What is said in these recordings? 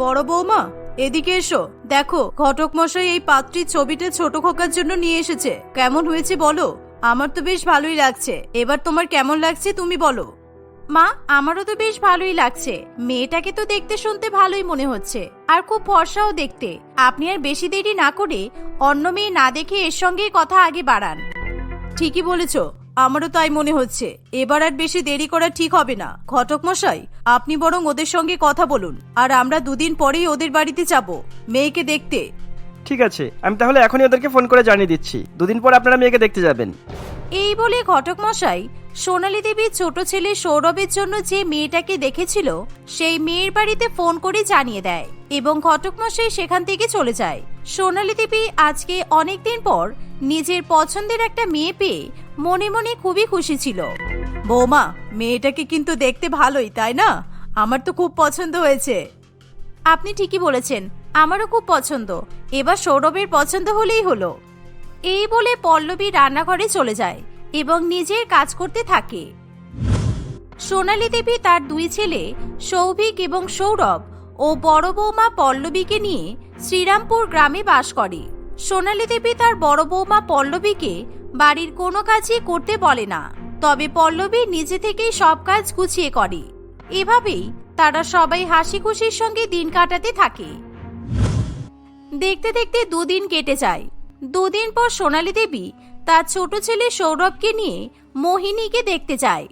বড় বৌমা, এদিকে এসো। দেখো, ঘটক মশাই এই পাত্রীর ছবিটা ছোট খোকার জন্য নিয়ে এসেছে। কেমন হয়েছে বলো? আমার তো বেশ ভালোই লাগছে। এবার তোমার কেমন লাগছে তুমি বলো। মা, আমারও তো বেশ ভালোই লাগছে। মেয়েটাকে তো দেখতে শুনতে ভালোই মনে হচ্ছে। আর খুব ফর্সাও দেখতে। আপনি আর বেশি দেরি না করে অন্য মেয়ে না দেখে এর সঙ্গেই কথা আগে বাড়ান। ঠিকই বলেছ। আমারও তাই মনে হচ্ছে। এবার আর বেশি দেরি করা ঠিক হবে না। ঘটক মশাই আপনি বরং ওদের সঙ্গে কথা বলুন আর আমরা দুদিন পরেই ওদের বাড়িতে যাব। মেয়েকে দেখতে। ঠিক আছে আমি তাহলে এখনই ওদেরকে ফোন করে জানিয়ে দিচ্ছি। দুদিন পর আপনারা মেয়েকে দেখতে যাবেন। এই বলে ঘটক মশাই সোনালী দেবীর ছোট ছেলে সৌরভের জন্য যে মেয়েটাকে দেখেছিল সেই মেয়ের বাড়িতে ফোন করে জানিয়ে দেয় এবং ঘটক মশাই সেখান থেকে চলে যায়। সোনালী দেবী আজকে অনেকদিন পর নিজের পছন্দের একটা মেয়ে পেয়ে মনে মনে খুবই খুশি ছিল। বৌমা, মেয়েটাকে কিন্তু দেখতে ভালোই, তাই না? আমার তো খুব পছন্দ হয়েছে। আপনি ঠিকই বলেছেন, আমারও খুব পছন্দ। এবার সৌরভের পছন্দ হলেই হলো। এই বলে পল্লবী রান্নাঘরে চলে যায় এবং নিজের কাজ করতে থাকে। সোনালী দেবী তার দুই ছেলে, সৌভিক এবং সৌরভ ও বড় বৌমা পল্লবীকে নিয়ে শ্রীরামপুর গ্রামে বাস করে। সোনালী দেবী তার বড় বৌমা পল্লবীকে বাড়ির কোনো কাজই করতে বলে না। তবে পল্লবী নিজে থেকেই সব কাজ গুছিয়ে করে। এভাবেই তারা সবাই হাসি খুশির সঙ্গে দিন কাটাতে থাকে। দেখতে দেখতে দুদিন কেটে যায়। দুদিন পর সোনালী দেবী তার ছোট ছেলে সৌরভকে নিয়ে মোহিনীকে দেখতে যায়।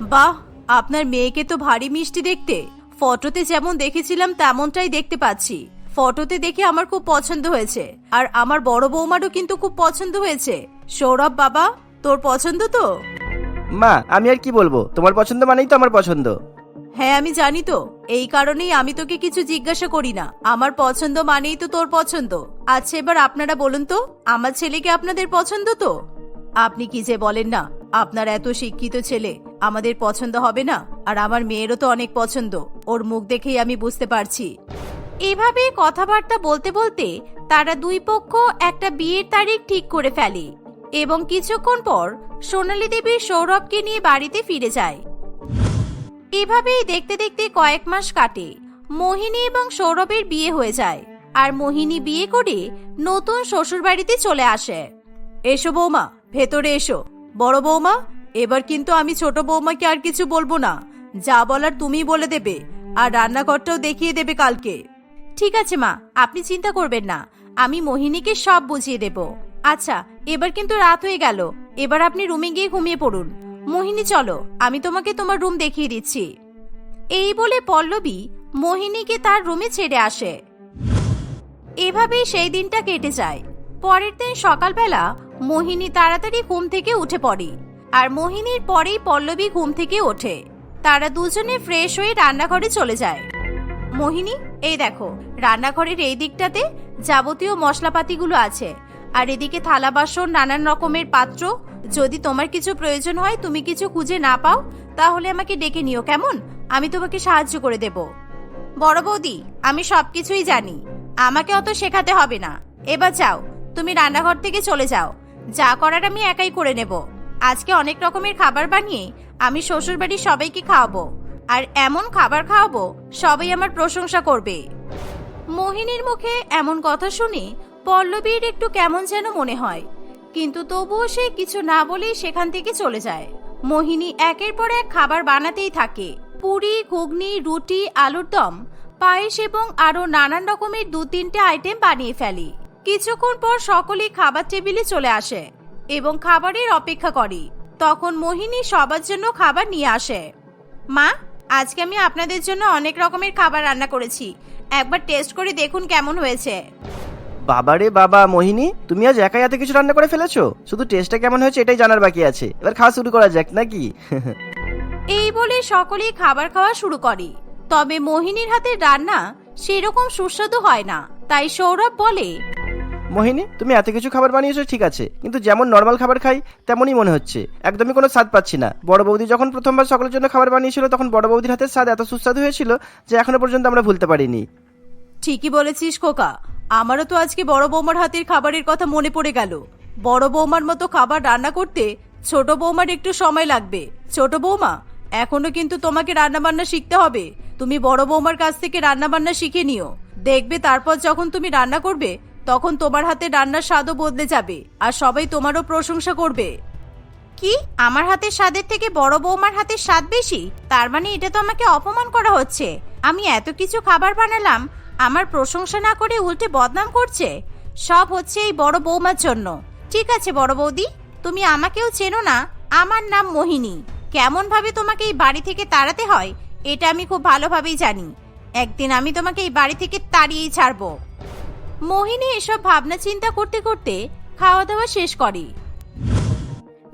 বাহ, আপনার মেয়েকে তো ভারী মিষ্টি দেখতে। ফটোতে যেমন দেখেছিলাম তেমনটাই দেখতে পাচ্ছি। ফটোতে দেখে আমার খুব পছন্দ হয়েছে। আর আমার বড় বৌমারও কিন্তু খুব পছন্দ হয়েছে। সৌরভ বাবা তোর পছন্দ তো? মা আমি আর কি বলব? তোমার পছন্দ মানেই তো আমার পছন্দ। হ্যাঁ আমি জানি তো। এই কারণেই আমি তোকে কিছু জিজ্ঞাসা করি না। আমার পছন্দ মানেই তো তোর পছন্দ। আচ্ছা এবার আপনারা বলুন তো আমার ছেলেকে আপনাদের পছন্দ তো? আপনি কি যে বলেন না আপনার এত শিক্ষিত ছেলে আমাদের পছন্দ হবে না আর আমার মেয়েরও তো অনেক পছন্দ। ওর মুখ দেখেই আমি বুঝতে পারছি। এভাবে কথাবার্তা বলতে বলতে তারা দুই পক্ষ একটা বিয়ের তারিখ ঠিক করে ফেলে। এবং কিছুক্ষণ পর সোনালী দেবী সৌরভকে নিয়ে বাড়িতে ফিরে যায়। এভাবেই দেখতে দেখতে কয়েক মাস কাটে। মোহিনী এবং সৌরভের বিয়ে হয়ে যায় আর মোহিনী বিয়ে করে নতুন শ্বশুর বাড়িতে চলে আসে। এসো বৌমা, ভেতরে এসো। বড় বৌমা, এবার কিন্তু আমি ছোট বৌমাকে আর কিছু বলব না। যা বলার তুমি বলে দেবে আর রান্নাঘরটাও দেখিয়ে দেবে কালকে। ঠিক আছে মা, আপনি চিন্তা করবেন না। আমি মোহিনীকে সব বুঝিয়ে দেব। আচ্ছা এবার কিন্তু রাত হয়ে গেল। এবার আপনি রুমে গিয়ে ঘুমিয়ে পড়ুন। মোহিনী, চলো, আমি তোমাকে তোমার রুম দেখিয়ে দিচ্ছি। এই বলে পল্লবী মোহিনীকে তার রুমে ছেড়ে আসে। এভাবেই সেই দিনটা কেটে যায়। পরের দিন সকালবেলা মোহিনী তাড়াতাড়ি ঘুম থেকে উঠে পড়ে। আর মোহিনীর পরেই পল্লবী ঘুম থেকে ওঠে। তারা দুজনে ফ্রেশ হয়ে রান্নাঘরে চলে যায়। মোহিনী, এই দেখো, রান্নাঘরের এই দিকটাতে যাবতীয় মশলাপাতিগুলো আছে। আর এদিকে থালা বাসন নানান রকমের পাত্র। যদি তোমার কিছু প্রয়োজন হয়, তুমি কিছু খুঁজে না পাও, তাহলে আমাকে ডেকে নিও, কেমন? আমি তোমাকে সাহায্য করে দেব। বড় বৌদি, আমি সবকিছুই জানি। আমাকে অত শেখাতে হবে না। এবার যাও, তুমি রান্নাঘর থেকে চলে যাও। যা করার আমি একাই করে নেব। আজকে অনেক রকমের খাবার বানিয়ে আমি শ্বশুর বাড়ির সবাইকে খাওয়াবো। আর এমন খাবার খাওয়াবো, সবাই আমার প্রশংসা করবে। মোহিনীর মুখে এমন কথা শুনে পল্লবীর একটু কেমন যেন মনে হয়। কিন্তু তবুও সে কিছু না বলেই সেখান থেকে চলে যায়। মোহিনী একের পর এক খাবার বানাতেই থাকে। পুরি, ঘুগনি, রুটি, আলুর দম, পায়েস এবং আরও নানান রকমের দু তিনটে আইটেম বানিয়ে ফেলি। কিছুক্ষণ পর সকলেই খাবার টেবিলে চলে আসে এবং খাবারের অপেক্ষা করে। তখন মোহিনী সবার জন্য খাবার নিয়ে আসে। মা, আজকে আমি আপনাদের জন্য অনেক রকমের খাবার রান্না করেছি। একবার টেস্ট করে দেখুন কেমন হয়েছে। বাবারে বাবা মোহিনী তুমি আজ একাই এত কিছু রান্না করে ফেলেছো? শুধু টেস্টটা কেমন হয়েছে এটাই জানার বাকি আছে। এবার খাওয়া শুরু করা যাক নাকি? এই বলে সকলেই খাবার খাওয়া শুরু করে। তবে মোহিনীর হাতের রান্না সেরকম সুস্বাদু হয় না তাই সৌরভ বলে মোহিনী তুমি এত কিছু খাবার বানিয়েছো ঠিক আছে। কিন্তু যেমন নর্মাল খাবার খাই তেমনই মনে হচ্ছে। একদমই কোনো স্বাদ পাচ্ছি না। বড় বৌদি যখন প্রথমবার সকলের জন্য খাবার বানিয়েছিল তখন বড় বৌদির হাতের স্বাদ এত সুস্বাদু হয়েছিল যে এখনও পর্যন্ত আমরা ভুলতে পারিনি। ঠিকই বলেছিস খোকা। আমারও তো আজকে বড় বৌমার হাতের খাবারের কথা মনে পড়ে গেল। বড় বৌমার মতো খাবার রান্না করতে ছোট বৌমার একটু সময় লাগবে। ছোট বৌমা, এখনও কিন্তু তোমাকে রান্না বান্না শিখতে হবে। তুমি বড় বৌমার কাছ থেকে রান্না বান্না শিখে নিও। দেখবে তারপর যখন তুমি রান্না করবে, তখন তোমার হাতে রান্নার স্বাদও বদলে যাবে আর সবাই তোমারও প্রশংসা করবে। কি? আমার হাতের স্বাদের থেকে বড় বৌমার হাতের স্বাদ বেশি? তার মানে এটা তো আমাকে অপমান করা হচ্ছে। আমি এত কিছু খাবার বানালাম আমার প্রশংসা না করে উল্টে বদনাম করছে? সব হচ্ছে এই বড় বৌমার জন্য। ঠিক আছে, বড় বৌদি, তুমি আমাকেও চেনো না, আমার নাম মোহিনী। কেমন ভাবে তোমাকে এই বাড়ি থেকে তাড়াতে হয়, এটা আমি খুব ভালোভাবেই জানি। একদিন আমি তোমাকে এই বাড়ি থেকে তাড়িয়েই ছাড়বো। মোহিনী এসব ভাবনা চিন্তা করতে করতে খাওয়া দাওয়া শেষ করে।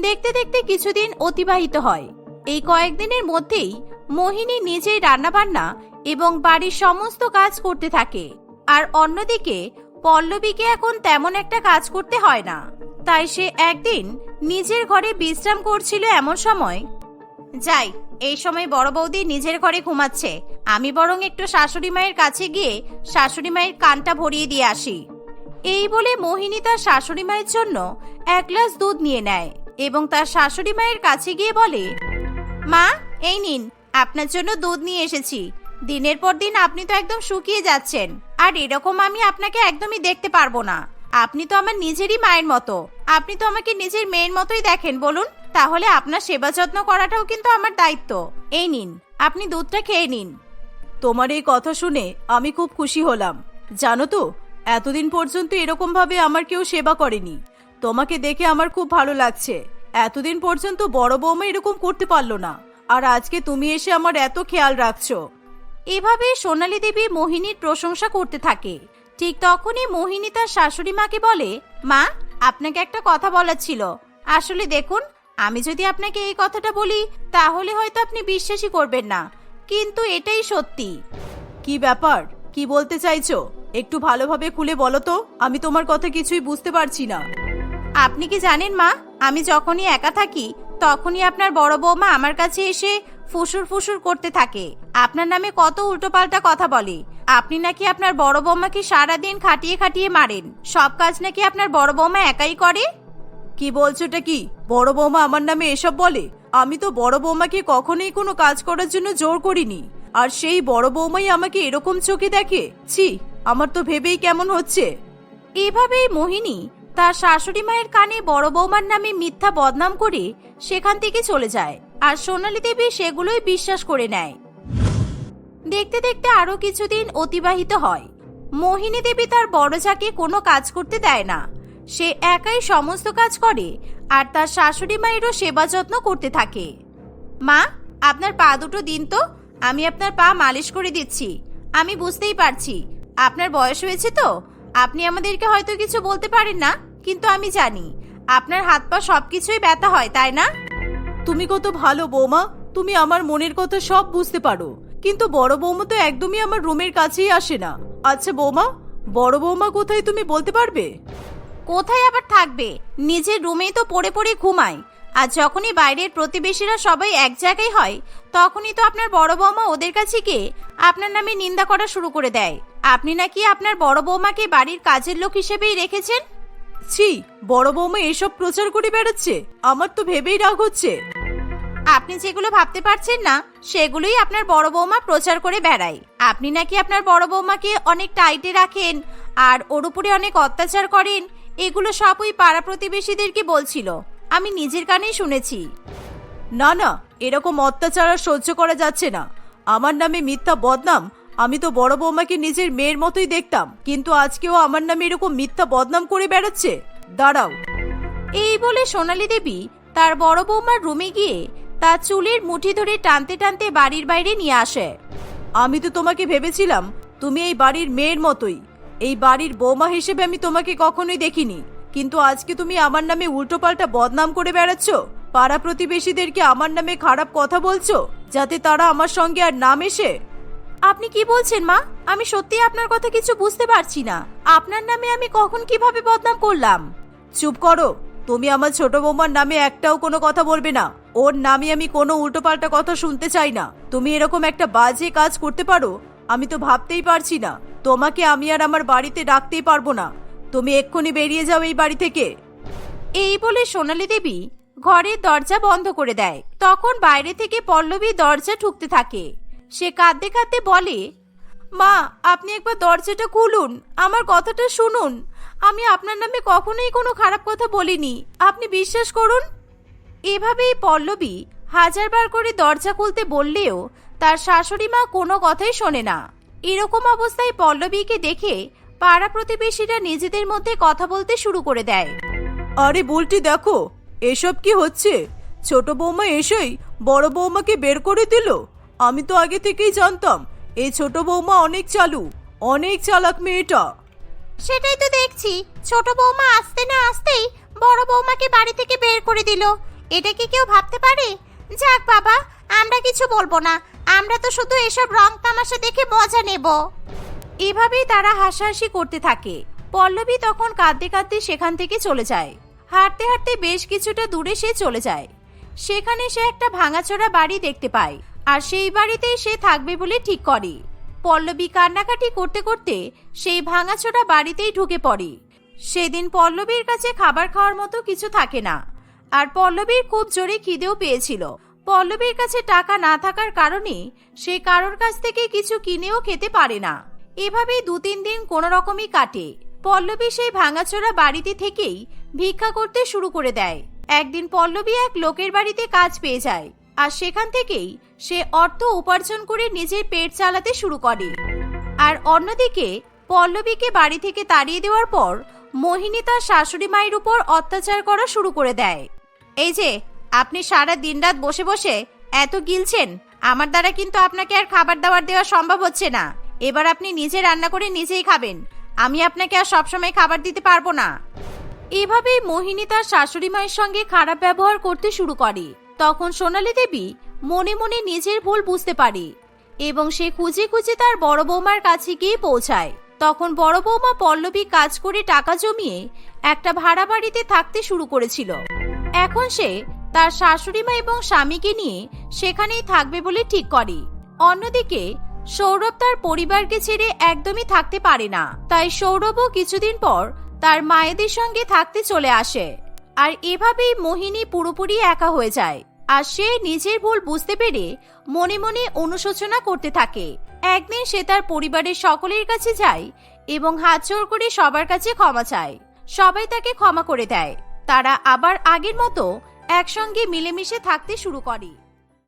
দেখতে দেখতে কিছুদিন অতিবাহিত হয়। এই কয়েকদিনের মধ্যেই মোহিনী নিজেই রান্নাবান্না এবং বাড়ির সমস্ত কাজ করতে থাকে। আর অন্যদিকে, পল্লবীকে এখন তেমন একটা কাজ করতে হয় না। তাই সে একদিন নিজের ঘরে বিশ্রাম করছিল এমন সময়, যাই, এই সময় বড় বৌদি নিজের ঘরে ঘুমাচ্ছে। আমি বরং একটু শাশুড়ি মায়ের কাছে গিয়ে শাশুড়ি মায়ের কানটা ভরিয়ে দিয়ে আসি। এই বলে মোহিনী তার শাশুড়ি মায়ের জন্য এক গ্লাস দুধ নিয়ে নেয় এবং তার শাশুড়ি মায়ের কাছে গিয়ে বলে, মা, এই নিন, আপনার জন্য দুধ নিয়ে এসেছি। দিনের পর দিন আপনি তো একদম শুকিয়ে যাচ্ছেন। আর এরকম আমি আপনাকে একদমই দেখতে পারব না। আপনি তো আমার নিজেরই মায়ের মতো। আপনি তো আমাকে নিজের মেয়ের মতোই দেখেন, বলুন। তাহলে আপনার সেবা যত্ন করাটাও কিন্তু আমার দায়িত্ব। এই নিন, আপনি দুধটা খেয়ে নিন। তোমার এই কথা শুনে আমি খুব খুশি হলাম। জানো তো, এতদিন পর্যন্ত এরকম ভাবে আমার কেউ সেবা করেনি। তোমাকে দেখে আমার খুব ভালো লাগছে। এতদিন পর্যন্ত বড় বৌমা এরকম করতে পারল না। আর আজকে তুমি এসে আমার এত খেয়াল রাখছো। এভাবে সোনালী দেবী মোহিনীর প্রশংসা করতে থাকে। ঠিক তখনই মোহিনী তার শাশুড়ি মাকে বলে, মা, আপনাকে একটা কথা বলার ছিল। আসলে দেখুন, আমি যদি আপনাকে এই কথাটা বলি, তাহলে হয়তো আপনি বিশ্বাসই করবেন না। কিন্তু এটাই সত্যি। কি ব্যাপার? কি বলতে চাইছো? একটু ভালোভাবে খুলে বলো তো, আমি তোমার কথা কিছুই বুঝতে পারছি না। আপনি কি জানেন মা, আমি যখনই একা থাকি, তখনই আপনার বড় বৌমা আমার কাছে এসে ফুসুর ফুসুর করতে থাকে। আপনার নামে কত উল্টোপাল্টা কথা বলে। আপনি নাকি আপনার বড় বৌমাকে সারাদিন খাটিয়ে খাটিয়ে মারেন। সব কাজ নাকি আপনার বড় বৌমা একাই করে? কি বলছোটা কি? বড় বৌমা আমার নামে এসব বলে? আমি তো বড় বৌমাকে কখনোই কোনো কাজ করার জন্য জোর করিনি। আর সেই বড় বৌমাই আমাকে এরকম চোখে দেখে? ছি আমার তো ভেবেই কেমন হচ্ছে। এভাবেই মোহিনী তার শাশুড়ি মায়ের কানে বড় বৌমার নামে মিথ্যা বদনাম করে সেখান থেকে চলে যায়। আর সোনালী দেবী সেগুলোই বিশ্বাস করে নেয়। দেখতে দেখতে আরও কিছুদিন অতিবাহিত হয়। মোহিনী দেবী তার বড় যাকে কোনো কাজ করতে দেয় না। সে একাই সমস্ত কাজ করে আর তার শাশুড়ি মায়েরও সেবা যত্ন করতে থাকে। মা, আপনার পা দুটো দিন তো, আমি আপনার পা মালিশ করে দিচ্ছি। আমি বুঝতেই পারছি, আপনার বয়স হয়েছে তো, আপনি আমাদেরকে হয়তো কিছু বলতে পারেন না, কিন্তু আমি জানি, আপনার হাত পা সবকিছুই ব্যথা হয়, তাই না? তুমি কত ভালো বৌমা তুমি আমার মনের কথা সব বুঝতে পারো। কিন্তু বড় বৌমা তো একদমই আমার রুমের কাছেই আসে না। আচ্ছা বৌমা বড় বৌমা কোথায় তুমি বলতে পারবে? কোথায় আবার থাকবে? নিজের রুমেই তো পড়ে পড়ে ঘুমায়। আর যখনই বাইরের প্রতিবেশীরা সবাই এক জায়গায় হয় তখনই তো আপনার বড় বৌমা ওদের কাছে গিয়ে আপনার নামে নিন্দা করা শুরু করে দেয়। আপনি নাকি আপনার বড় বৌমাকে বাড়ির কাজের লোক হিসেবেই রেখেছেন? ছি বড় বৌমা এসব প্রচার করে বেড়াচ্ছে। আমার তো ভেবেই রাগ হচ্ছে। আপনি যেগুলো ভাবতে পারছেন না, সেগুলোই আপনার বড় বৌমা প্রচার করে বেড়ায়। আপনি নাকি আপনার বড় বৌমাকে অনেক টাইটে রাখেন আর ওর উপরে অনেক অত্যাচার করেন, এগুলো সব ওই পাড়া প্রতিবেশীদেরকে বলছিল। আমি নিজের কানেই শুনেছি। না না, এরকম অত্যাচার আর সহ্য করা যাচ্ছে না। আমার নামে মিথ্যা বদনাম, আমি তো বড় বৌমাকে নিজের মেয়ের মতোই দেখতাম, কিন্তু আজকেও আমার নামে এরকম মিথ্যা বদনাম করে বেড়াচ্ছে। দাঁড়াও। এই বলে সোনালী দেবী তার বড় বৌমার রুমে গিয়ে তার চুলের মুঠি ধরে টানতে টানতে বাড়ির বাইরে নিয়ে আসে। আমি তো তোমাকে ভেবেছিলাম তুমি এই বাড়ির মেয়ের মতোই। এই বাড়ির বৌমা হিসেবে আমি তোমাকে কখনোই দেখিনি। কিন্তু আজকে তুমি আমার নামে উল্টোপাল্টা বদনাম করে বেড়াচ্ছ? পাড়া প্রতিবেশীদেরকে আমার নামে খারাপ কথা বলছো যাতে তারা আমার সঙ্গে আর নাম এসে আপনি কি বলছেন মা? আমি সত্যি আপনার কথা কিছু বুঝতে পারছি না। আপনার নামে আমি কখন কীভাবে বদনাম করলাম? চুপ করো তুমি আমার ছোট বৌমার নামে একটাও কোনো কথা বলবে না। ওর নামে আমি কোনো উল্টোপাল্টা কথা শুনতে চাই না। তুমি এরকম একটা বাজে কাজ করতে পারো? আমি তো ভাবতেই পারছি না। তোমাকে আমি আর আমার বাড়িতে রাখতেই পারব না। তুমি এক্ষুনি বেরিয়ে যাও এই বাড়ি থেকে। এই বলে সোনালী দেবী ঘরের দরজা বন্ধ করে দেয়। তখন বাইরে থেকে পল্লবী দরজা ঠুকতে থাকে। সে কাঁদতে কাঁদতে বলে, মা, আপনি একবার দরজাটা খুলুন। আমার কথাটা শুনুন। আমি আপনার নামে কখনোই কোনো খারাপ কথা বলিনি। আপনি বিশ্বাস করুন এভাবেই পল্লবী হাজারবার করে দরজা খুলতে বললেও তার শাশুড়ি মা কোনো কথাই শোনে না। এরকম অবস্থায় পল্লবীকে দেখে পাড়া প্রতিবেশীরা নিজেদের মধ্যে কথা বলতে শুরু করে দেয়। আরে বলটি দেখো এসব কি হচ্ছে? ছোট বৌমা এসেই বড় বৌমাকে বের করে দিল। আমি তো আগে থেকেই জানতাম এই ছোট বৌমা অনেক চালু অনেক চালাক মেয়েটা। সেটাই তো দেখছি ছোট বৌমা আসতে না আসতেই বড় বৌমাকে বাড়ি থেকে বের করে দিল। এটা কি কেউ ভাবতে পারে? যাক বাবা, আমরা কিছু বলব না। আমরা তো শুধু এসব রং তামাশা দেখে মজা নেব। এভাবেই তারা হাসাহাসি করতে থাকে। পল্লবী তখন কাঁদতে কাঁদতে সেখান থেকে চলে যায়। হাঁটতে হাঁটতে বেশ কিছুটা দূরে সে চলে যায়। সেখানে সে একটা ভাঙাচোরা বাড়ি দেখতে পায়। আর সেই বাড়িতেই সে থাকবে বলে ঠিক করে। পল্লবী কান্নাকাটি করতে করতে সেই ভাঙাচোরা বাড়িতেই ঢুকে পড়ে। সেদিন পল্লবীর কাছে খাবার খাওয়ার মতো কিছু থাকে না। আর পল্লবীর খুব জোরে খিদেও পেয়েছিল। পল্লবীর কাছে টাকা না থাকার কারণে সে কারোর কাছ থেকে কিছু কিনেও খেতে পারে না। এভাবেই দু তিন দিন কোনো রকমই কাটে। পল্লবী সেই ভাঙাচোরা বাড়িতে থেকেই ভিক্ষা করতে শুরু করে দেয়। একদিন পল্লবী এক লোকের বাড়িতে কাজ পেয়ে যায় আর সেখান থেকেই সে অর্থ উপার্জন করে নিজের পেট চালাতে শুরু করে। আর অন্যদিকে পল্লবীকে বাড়ি থেকে তাড়িয়ে দেওয়ার পর মোহিনী তার শাশুড়ি মায়ের উপর অত্যাচার করা শুরু করে দেয়। এই যে, আপনি সারা দিন রাত বসে বসে এত গিলছেন, আমার দ্বারা কিন্তু আপনাকে আর খাবার দাবার দেওয়া সম্ভব হচ্ছে না। এবার আপনি নিজে রান্না করে নিজেই খাবেন, আমি আপনাকে আর সবসময় খাবার দিতে পারব না। এভাবেই মোহিনী তার শাশুড়ি মায়ের সঙ্গে খারাপ ব্যবহার করতে শুরু করে। তখন সোনালী দেবী মনে মনে নিজের ভুল বুঝতে পারে এবং সে খুঁজে খুঁজে তার বড় বৌমার কাছে গিয়ে পৌঁছায়। তখন বড় বৌমা পল্লবী কাজ করে টাকা জমিয়ে একটা ভাড়া বাড়িতে থাকতে শুরু করেছিল। এখন সে তার শাশুড়ি মা এবং স্বামীকে নিয়ে সেখানেই থাকবে বলে ঠিক করে। অন্যদিকে, সৌরভ তার পরিবারকে ছেড়ে একদমই থাকতে পারে না। তাই সৌরভও কিছুদিন পর তার মায়েদের সঙ্গে থাকতে চলে আসে। আর এভাবেই মোহিনী পুরোপুরি একা হয়ে যায়। আর সে নিজের ভুল বুঝতে পেরে মনে মনে অনুশোচনা করতে থাকে। একদিন সে তার পরিবারের সকলের কাছে যায় এবং হাত জোর করে সবার কাছে ক্ষমা চায়। সবাই তাকে ক্ষমা করে দেয়। তারা আবার আগের মতো একসঙ্গে মিলেমিশে থাকতে শুরু করে।